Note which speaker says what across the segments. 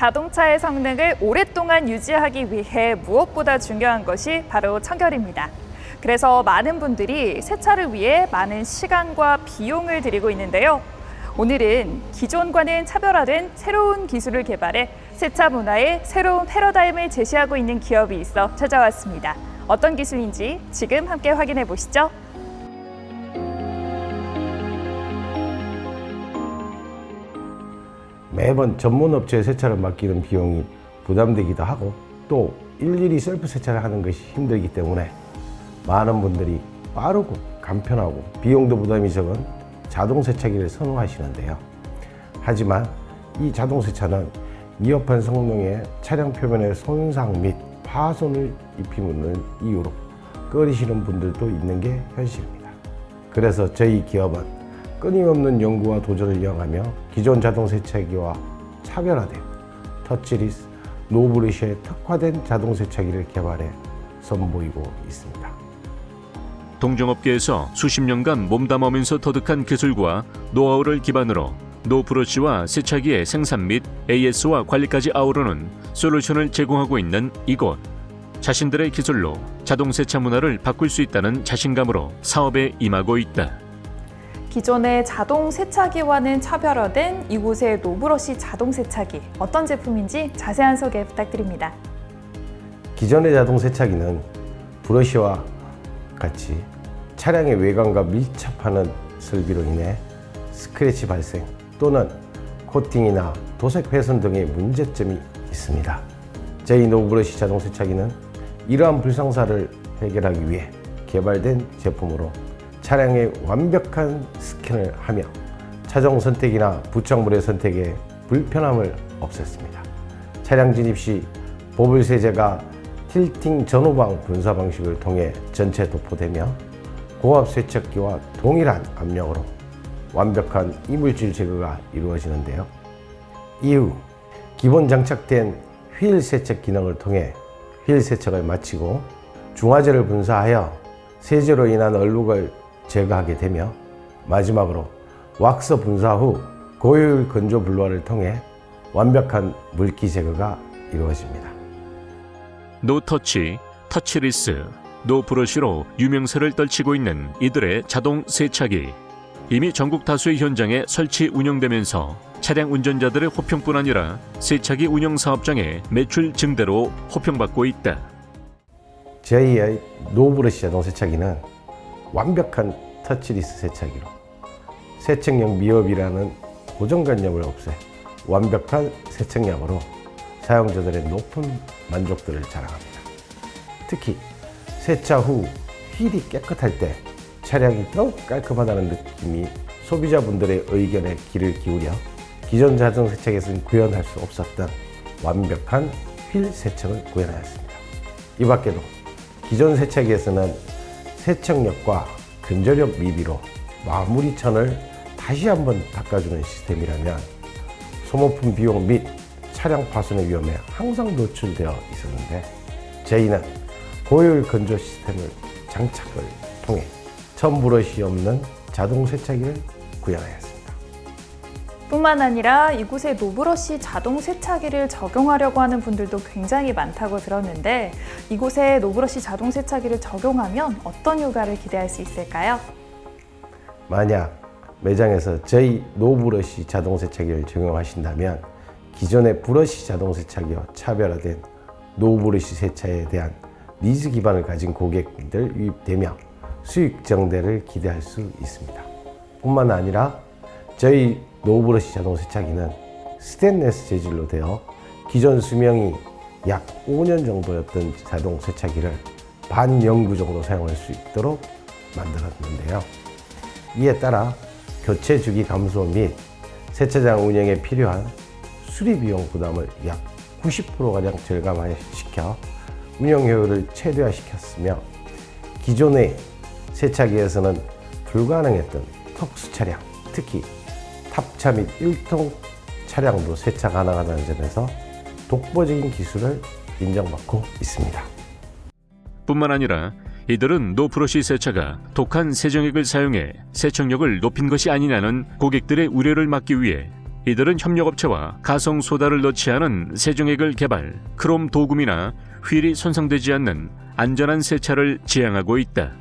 Speaker 1: 자동차의 성능을 오랫동안 유지하기 위해 무엇보다 중요한 것이 바로 청결입니다. 그래서 많은 분들이 세차를 위해 많은 시간과 비용을 들이고 있는데요. 오늘은 기존과는 차별화된 새로운 기술을 개발해 세차 문화의 새로운 패러다임을 제시하고 있는 기업이 있어 찾아왔습니다. 어떤 기술인지 지금 함께 확인해 보시죠.
Speaker 2: 매번 전문 업체에 세차를 맡기는 비용이 부담되기도 하고 또 일일이 셀프 세차를 하는 것이 힘들기 때문에 많은 분들이 빠르고 간편하고 비용도 부담이 적은 자동 세차기를 선호하시는데요. 하지만 이 자동 세차는 미흡한 성능에 차량 표면에 손상 및 파손을 입히는 이유로 꺼리시는 분들도 있는 게 현실입니다. 그래서 저희 기업은 끊임없는 연구와 도전을 이어가며 기존 자동 세차기와 차별화된 터치리스 노브르시에 특화된 자동 세차기를 개발해 선보이고 있습니다.
Speaker 3: 동종업계에서 수십 년간 몸담으면서 터득한 기술과 노하우를 기반으로 노브러쉬와 세차기의 생산 및 AS와 관리까지 아우르는 솔루션을 제공하고 있는 이곳. 자신들의 기술로 자동 세차 문화를 바꿀 수 있다는 자신감으로 사업에 임하고 있다.
Speaker 1: 기존의 자동 세차기와는 차별화된 이곳의 노브러시 자동 세차기 어떤 제품인지 자세한 소개 부탁드립니다.
Speaker 2: 기존의 자동 세차기는 브러쉬와 같이 차량의 외관과 밀착하는 설비로 인해 스크래치 발생 또는 코팅이나 도색 훼손 등의 문제점이 있습니다. 저희 노브러쉬 자동 세차기는 이러한 불상사를 해결하기 위해 개발된 제품으로 차량의 완벽한 스캔을 하며 차종 선택이나 부착물의 선택에 불편함을 없앴습니다. 차량 진입 시 보ብል 세제가 틸팅 전후방 분사 방식을 통해 전체 도포되며 고압 세척기와 동일한 압력으로 완벽한 이물질 제거가 이루어지는데요. 이후 기본 장착된 휠 세척 기능을 통해 휠 세척을 마치고 중화제를 분사하여 세제로 인한 얼룩을 제거하게 되며 마지막으로 왁스 분사 후 고효율 건조 블로어를 통해 완벽한 물기 제거가 이루어집니다.
Speaker 3: 노터치, 터치리스, 노브러쉬로 유명세를 떨치고 있는 이들의 자동 세차기. 이미 전국 다수의 현장에 설치 운영되면서 차량 운전자들의 호평뿐 아니라 세차기 운영 사업장의 매출 증대로 호평받고 있다.
Speaker 2: 저희의 노브러시 자동 세차기는 완벽한 터치리스 세차기로 세척용 미흡이라는 고정관념을 없애 완벽한 세척량으로 사용자들의 높은 만족도를 자랑합니다. 특히 세차 후 휠이 깨끗할 때 차량이 더욱 깔끔하다는 느낌이 소비자분들의 의견에 귀를 기울여 기존 자동 세척에서는 구현할 수 없었던 완벽한 휠 세척을 구현하였습니다. 이 밖에도 기존 세차기에서는 세척력과 근저력 미비로 마무리 천을 다시 한번 닦아주는 시스템이라면 소모품 비용 및 차량 파손의 위험에 항상 노출되어 있었는데 저희는 고효율 건조 시스템을 장착을 통해 천 브러시 없는 자동 세차기를 구현하였습니다.
Speaker 1: 뿐만 아니라 이곳에 노브러시 자동 세차기를 적용하려고 하는 분들도 굉장히 많다고 들었는데 이곳에 노브러시 자동 세차기를 적용하면 어떤 효과를 기대할 수 있을까요?
Speaker 2: 만약 매장에서 저희 노브러시 자동 세차기를 적용하신다면 기존의 브러시 자동 세차기와 차별화된 노브러시 세차에 대한 니즈 기반을 가진 고객들 유입되며 수익 정대를 기대할 수 있습니다. 뿐만 아니라 저희 노브러시 자동 세차기는 스테인레스 재질로 되어 기존 수명이 약 5년 정도였던 자동 세차기를 반영구 정도 사용할 수 있도록 만들었는데요. 이에 따라 교체 주기 감소 및 세차장 운영에 필요한 수리 비용 부담을 약 90%가량 절감시켜 운영 효율을 최대화시켰으며 기존의 세차기에서는 불가능했던 특수 차량, 특히 탑차 및 1통 차량도 세차 가능하다는 점에서 독보적인 기술을 인정받고 있습니다.
Speaker 3: 뿐만 아니라 이들은 노브러쉬 세차가 독한 세정액을 사용해 세척력을 높인 것이 아니냐는 고객들의 우려를 막기 위해 이들은 협력업체와 가성 소다를 넣지 않은 세정액을 개발, 크롬 도금이나 휠이 손상되지 않는 안전한 세차를 지향하고 있다.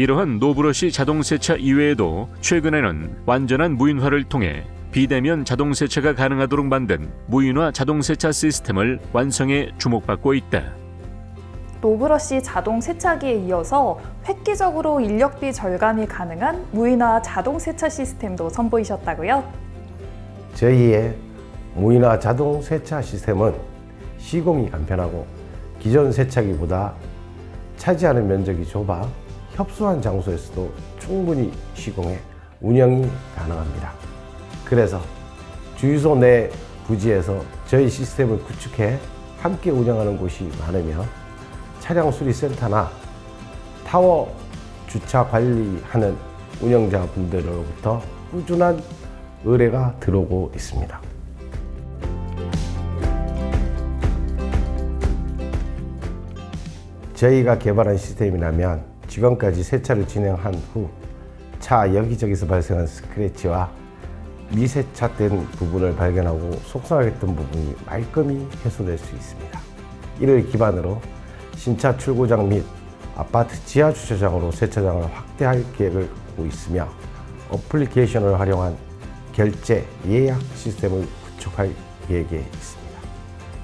Speaker 3: 이러한 노브러시 자동 세차 이외에도 최근에는 완전한 무인화를 통해 비대면 자동 세차가 가능하도록 만든 무인화 자동 세차 시스템을 완성해 주목받고 있다.
Speaker 1: 노브러시 자동 세차기에 이어서 획기적으로 인력비 절감이 가능한 무인화 자동 세차 시스템도 선보이셨다고요?
Speaker 2: 저희의 무인화 자동 세차 시스템은 시공이 간편하고 기존 세차기보다 차지하는 면적이 좁아 협소한 장소에서도 충분히 시공해 운영이 가능합니다. 그래서 주유소 내 부지에서 저희 시스템을 구축해 함께 운영하는 곳이 많으며 차량 수리 센터나 타워 주차 관리하는 운영자분들로부터 꾸준한 의뢰가 들어오고 있습니다. 저희가 개발한 시스템이라면 지금까지 세차를 진행한 후 차 여기저기서 발생한 스크래치와 미세차된 부분을 발견하고 속상했던 부분이 말끔히 해소될 수 있습니다. 이를 기반으로 신차 출고장 및 아파트 지하 주차장으로 세차장을 확대할 계획을 갖고 있으며 어플리케이션을 활용한 결제 예약 시스템을 구축할 계획에 있습니다.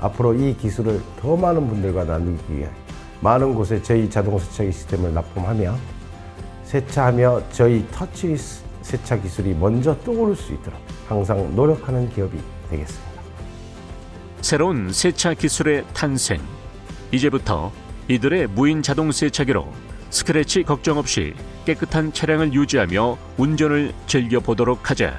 Speaker 2: 앞으로 이 기술을 더 많은 분들과 나누기 위해 많은 곳에 저희 자동 세차기 시스템을 납품하며 세차하며 저희 터치리스 세차 기술이 먼저 떠오를 수 있도록 항상 노력하는 기업이 되겠습니다.
Speaker 3: 새로운 세차 기술의 탄생. 이제부터 이들의 무인 자동 세차기로 스크래치 걱정 없이 깨끗한 차량을 유지하며 운전을 즐겨보도록 하자.